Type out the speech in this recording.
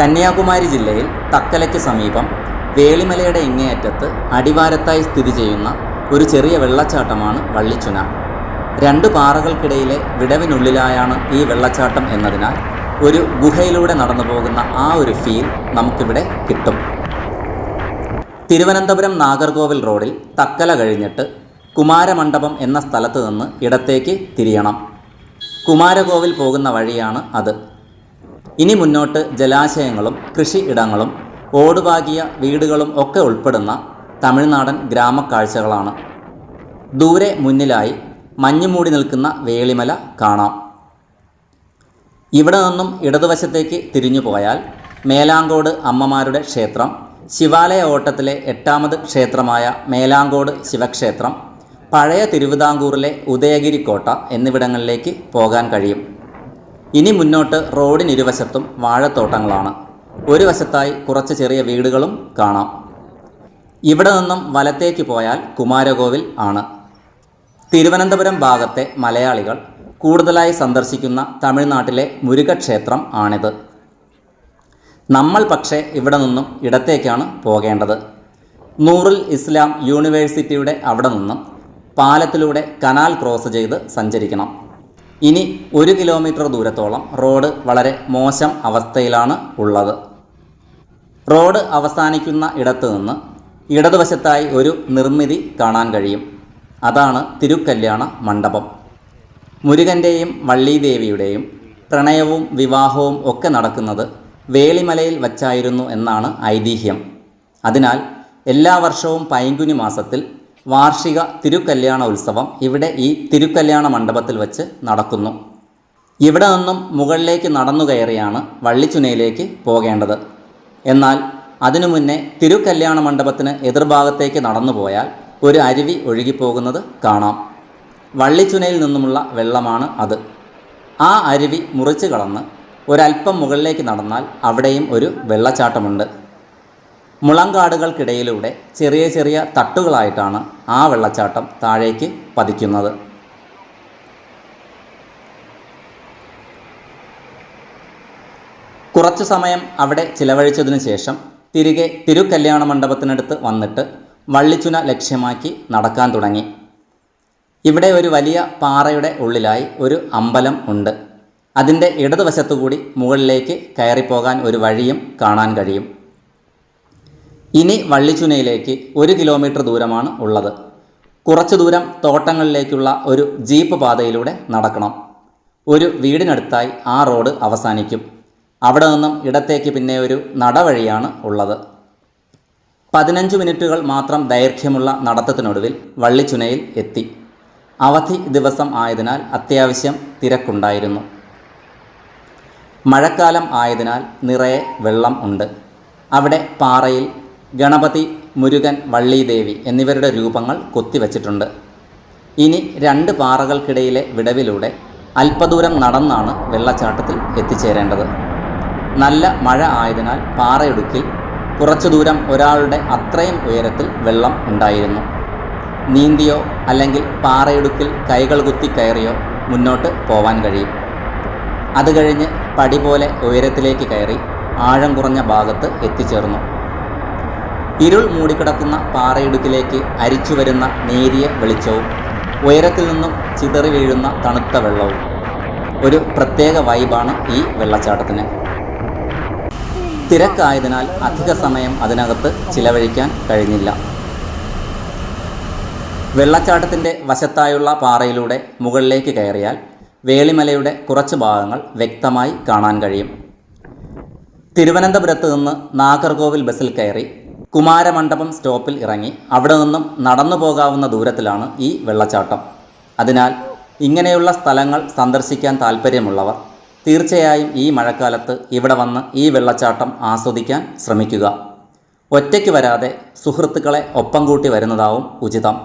കന്യാകുമാരി ജില്ലയിൽ തക്കലയ്ക്ക് സമീപം വേളിമലയുടെ ഇങ്ങേയറ്റത്ത് അടിവാരത്തായി സ്ഥിതി ചെയ്യുന്ന ഒരു ചെറിയ വെള്ളച്ചാട്ടമാണ് വള്ളിച്ചുന. രണ്ട് പാറകൾക്കിടയിലെ വിടവിനുള്ളിലായാണ് ഈ വെള്ളച്ചാട്ടം എന്നതിനാൽ ഒരു ഗുഹയിലൂടെ നടന്നു പോകുന്ന ആ ഒരു ഫീൽ നമുക്കിവിടെ കിട്ടും. തിരുവനന്തപുരം നാഗർകോവിൽ റോഡിൽ തക്കല കഴിഞ്ഞിട്ട് കുമാരമണ്ഡപം എന്ന സ്ഥലത്ത് നിന്ന് ഇടത്തേക്ക് തിരിയണം. കുമാരകോവിൽ പോകുന്ന വഴിയാണ് അത്. ഇനി മുന്നോട്ട് ജലാശയങ്ങളും കൃഷി ഇടങ്ങളും ഓടുപാകിയ വീടുകളും ഒക്കെ ഉൾപ്പെടുന്ന തമിഴ്നാടൻ ഗ്രാമക്കാഴ്ചകളാണ്. ദൂരെ മുന്നിലായി മഞ്ഞുമൂടി നിൽക്കുന്ന വേളിമല കാണാം. ഇവിടെ നിന്നും ഇടതുവശത്തേക്ക് തിരിഞ്ഞു പോയാൽ മേലാങ്കോട് അമ്മമാരുടെ ക്ഷേത്രം ശിവാലയ ഓട്ടത്തിലെ എട്ടാമത് ക്ഷേത്രമായ മേലാങ്കോട് ശിവക്ഷേത്രം പഴയ തിരുവിതാംകൂറിലെ ഉദയഗിരി കോട്ട എന്നിവിടങ്ങളിലേക്ക് പോകാൻ കഴിയും. ഇനി മുന്നോട്ട് റോഡിനിരുവശത്തും വാഴത്തോട്ടങ്ങളാണ്. ഒരു വശത്തായി കുറച്ച് ചെറിയ വീടുകളും കാണാം. ഇവിടെ നിന്നും വലത്തേക്ക് പോയാൽ കുമാരകോവിൽ ആണ്. തിരുവനന്തപുരം ഭാഗത്തെ മലയാളികൾ കൂടുതലായി സന്ദർശിക്കുന്ന തമിഴ്നാട്ടിലെ മുരുകക്ഷേത്രം ആണിത്. നമ്മൾ പക്ഷേ ഇവിടെ നിന്നും ഇടത്തേക്കാണ് പോകേണ്ടത്. നൂറിൽ ഇസ്ലാം യൂണിവേഴ്സിറ്റിയുടെ അവിടെ നിന്നും പാലത്തിലൂടെ കനാൽ ക്രോസ് ചെയ്ത് സഞ്ചരിക്കണം. ഇനി ഒരു കിലോമീറ്റർ ദൂരത്തോളം റോഡ് വളരെ മോശം അവസ്ഥയിലാണ് ഉള്ളത്. റോഡ് അവസാനിക്കുന്ന ഇടത്തു നിന്ന് ഇടതുവശത്തായി ഒരു നിർമ്മിതി കാണാൻ കഴിയും. അതാണ് തിരുക്കല്യാണ മണ്ഡപം. മുരുകന്റെയും വള്ളീദേവിയുടെയും പ്രണയവും വിവാഹവും ഒക്കെ നടക്കുന്നത് വേളിമലയിൽ വച്ചായിരുന്നു എന്നാണ് ഐതിഹ്യം. അതിനാൽ എല്ലാ വർഷവും പൈങ്കുനി മാസത്തിൽ വാർഷിക തിരുക്കല്യാണ ഉത്സവം ഇവിടെ ഈ തിരുക്കല്യാണ മണ്ഡപത്തിൽ വച്ച് നടക്കുന്നു. ഇവിടെ നിന്നും മുകളിലേക്ക് നടന്നു കയറിയാണ് വള്ളിച്ചുനയിലേക്ക് പോകേണ്ടത്. എന്നാൽ അതിനു മുന്നേ തിരുക്കല്യാണ മണ്ഡപത്തിന് എതിർഭാഗത്തേക്ക് നടന്നു പോയാൽ ഒരു അരുവി ഒഴുകിപ്പോകുന്നത് കാണാം. വള്ളിച്ചുനയിൽ നിന്നുമുള്ള വെള്ളമാണ് അത്. ആ അരുവി മുറിച്ച് കടന്ന് ഒരല്പം മുകളിലേക്ക് നടന്നാൽ അവിടെയും ഒരു വെള്ളച്ചാട്ടമുണ്ട്. മുളങ്കാടുകൾക്കിടയിലൂടെ ചെറിയ ചെറിയ തട്ടുകളായിട്ടാണ് ആ വെള്ളച്ചാട്ടം താഴേക്ക് പതിക്കുന്നത്. കുറച്ചു സമയം അവിടെ ചിലവഴിച്ചതിനു ശേഷം തിരികെ തിരുക്കല്യാണ മണ്ഡപത്തിനടുത്ത് വന്നിട്ട് വള്ളിച്ചുന ലക്ഷ്യമാക്കി നടക്കാൻ തുടങ്ങി. ഇവിടെ ഒരു വലിയ പാറയുടെ ഉള്ളിലായി ഒരു അമ്പലം ഉണ്ട്. അതിന്റെ ഇടതുവശത്തുകൂടി മുകളിലേക്ക് കയറിപ്പോകാൻ ഒരു വഴിയും കാണാൻ കഴിയും. ഇനി വള്ളിച്ചുനയിലേക്ക് ഒരു കിലോമീറ്റർ ദൂരമാണ് ഉള്ളത്. കുറച്ചു ദൂരം തോട്ടങ്ങളിലേക്കുള്ള ഒരു ജീപ്പ് പാതയിലൂടെ നടക്കണം. ഒരു വീടിനടുത്തായി ആ റോഡ് അവസാനിക്കും. അവിടെ നിന്നും ഇടത്തേക്ക് പിന്നെ ഒരു നടവഴിയാണ് ഉള്ളത്. പതിനഞ്ച് മിനിറ്റുകൾ മാത്രം ദൈർഘ്യമുള്ള നടത്തത്തിനൊടുവിൽ വള്ളിച്ചുനയിൽ എത്തി. അവധി ദിവസം ആയതിനാൽ അത്യാവശ്യം തിരക്കുണ്ടായിരുന്നു. മഴക്കാലം ആയതിനാൽ നിറയെ വെള്ളം ഉണ്ട്. അവിടെ പാറയിൽ ഗണപതി മുരുകൻ വള്ളീദേവി എന്നിവരുടെ രൂപങ്ങൾ കൊത്തിവച്ചിട്ടുണ്ട്. ഇനി രണ്ട് പാറകൾക്കിടയിലെ വിടവിലൂടെ അല്പദൂരം നടന്നാണ് വെള്ളച്ചാട്ടത്തിൽ എത്തിച്ചേരേണ്ടത്. നല്ല മഴ ആയതിനാൽ പാറയിടുക്കിൽ കുറച്ചു ദൂരം ഒരാളുടെ അത്രയും ഉയരത്തിൽ വെള്ളം ഉണ്ടായിരുന്നു. നീന്തിയോ അല്ലെങ്കിൽ പാറയിടുക്കിൽ കൈകൾ കുത്തി കയറിയോ മുന്നോട്ട് പോവാൻ കഴിയും. അത് കഴിഞ്ഞ് പടി പോലെ ഉയരത്തിലേക്ക് കയറി ആഴം കുറഞ്ഞ ഭാഗത്ത് എത്തിച്ചേർന്നു. ഇരുൾ മൂടിക്കിടക്കുന്ന പാറയിടുക്കിലേക്ക് അരിച്ചു വരുന്ന നേരിയ വെളിച്ചവും ഉയരത്തിൽ നിന്നും ചിതറി വീഴുന്ന തണുത്ത വെള്ളവും. ഒരു പ്രത്യേക വൈബാണ് ഈ വെള്ളച്ചാട്ടത്തിന്. തിരക്കായതിനാൽ അധിക സമയം അതിനകത്ത് ചിലവഴിക്കാൻ കഴിഞ്ഞില്ല. വെള്ളച്ചാട്ടത്തിന്റെ വശത്തായുള്ള പാറയിലൂടെ മുകളിലേക്ക് കയറിയാൽ വേളിമലയുടെ കുറച്ച് ഭാഗങ്ങൾ വ്യക്തമായി കാണാൻ കഴിയും. തിരുവനന്തപുരത്ത് നിന്ന് നാഗർകോവിൽ ബസ്സിൽ കയറി കുമാരമണ്ഡപം സ്റ്റോപ്പിൽ ഇറങ്ങി അവിടെ നിന്നും നടന്നു പോകാവുന്ന ദൂരത്തിലാണ് ഈ വെള്ളച്ചാട്ടം. അതിനാൽ ഇങ്ങനെയുള്ള സ്ഥലങ്ങൾ സന്ദർശിക്കാൻ താല്പര്യമുള്ളവർ തീർച്ചയായും ഈ മഴക്കാലത്ത് ഇവിടെ വന്ന് ഈ വെള്ളച്ചാട്ടം ആസ്വദിക്കാൻ ശ്രമിക്കുക. ഒറ്റയ്ക്ക് വരാതെ സുഹൃത്തുക്കളെ ഒപ്പം കൂട്ടി വരുന്നതാവും ഉചിതം.